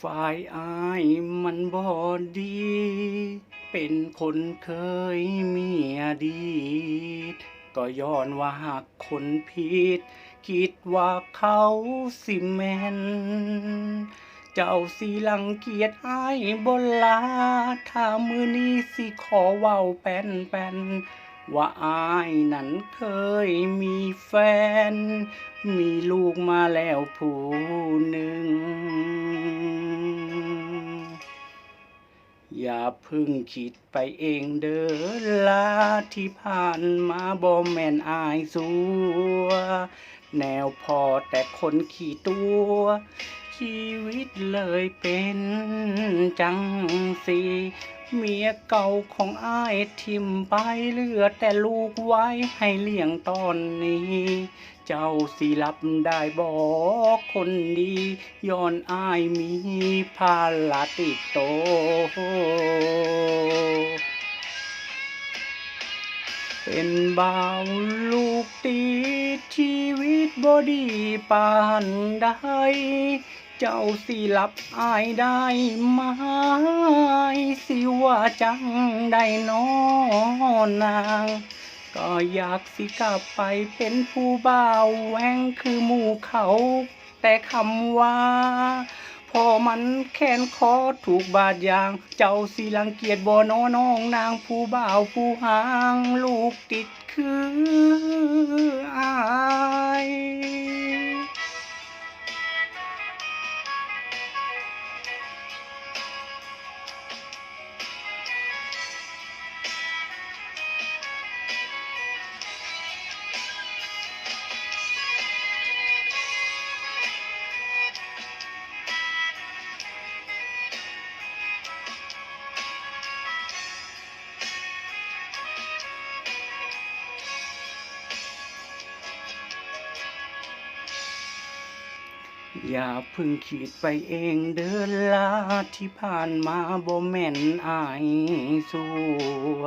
ฝ่ายอายมันบ่ดี เป็นคนเคยเมียดีก็ย้อนว่าหักคนผิด คิดว่าเขาสิแมนเจ้าสิลังเกียจอายบนลา ถ้ามือนี้สิขอเว้าแป้นแป้นว่าอายนั้นเคยมีแฟน มีลูกมาแล้วผู้หนึ่ง อย่าพึ่งคิดไปเองเด้อลาที่ผ่านมาบ่แม่นอายสัว แนวพอแต่คนขี่ตัว ชีวิตเลยเป็นจังสีเมียเก่าของอ้ายทิมไปเหลือแต่ลูกไว้ให้เลี้ยงตอนนี้ เจ้าสิรับได้บอกคนดีย้อนอายมีภาระติดโต เป็นบ่าวลูกติดชีวิตบอดีปานใดเจ้าสิรับอายได้ไหมสิว่าจังได้นอนาง ก็อยากสิกลับไปเป็นผู้บ่าวแหวงคือหมู่เขา แต่คำว่า พอมันแค้นคอถูกบาดยาง เจ้าสิรังเกียจบ่น้อน้องนางผู้บ่าวผู้หาง ลูกติดคือ อย่าเพึ่งคิดไปเองเดินลาที่ผ่านมาบ่แม่นอายสัว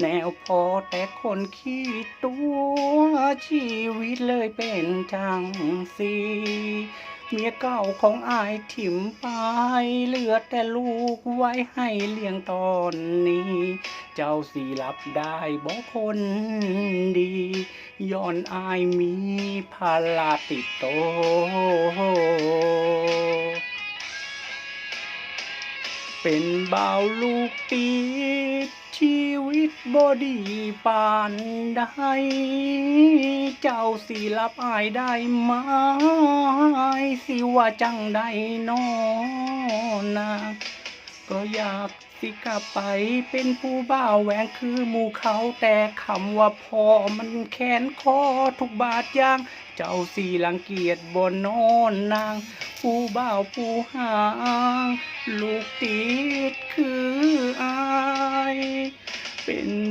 แนวพอแต่คนขี้ตัวชีวิตเลยเป็นจังสี เมียเก่าของอายถิ่มไป เหลือแต่ลูกไว้ให้เลี้ยงตอนนี้ เจ้าสิรับได้บ่คนดีย้อนอายมีภาระติดโตเป็นบ่าวลูกติ ดบอดีปานใดเจ้าสิรับอายได้ไหมสิว่าจังได้นอนะก็อยากสิกลับไปเป็นผู้บ่าวแหวงคือหมู่เขาแต่คำว่าพอมันแค้นคอทุกบาทย่าง เจ้าสีลังเกียจบนนอนนาง ผู้บ่าวผู้หาง ลูกติดคือ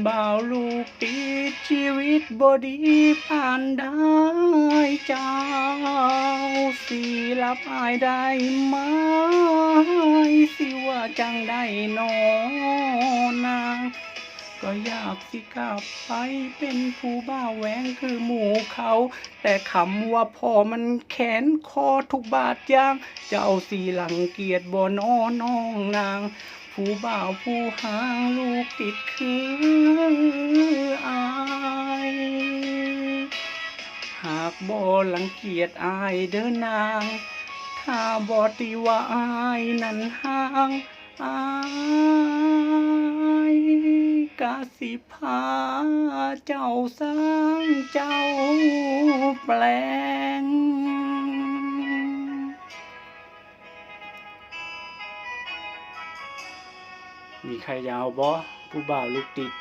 บ่าวลูกติดชีวิตบอดีผ่านได้เจ้าสิรับอายได้ไหมสิว่าจังได้นอนางก็อยากสิกลับไปเป็นผู้บ่าแหวงคือหมู่เขา แต่คำว่าพ่อมันแขนคอทุกบาทยาง เจ้าสีหลังเกียจบ่นอน้องนาง ผู้บ่าวผู้หางลูกติดคืออายหากบ่ลังเกียจอายเด้อนาง ถ้าบ่ตีว่าอายนั้นห่างอายกะสิพาเจ้าสร้างเจ้าแปลง มีใครยาวบ่ผู้บ่าวลูกติด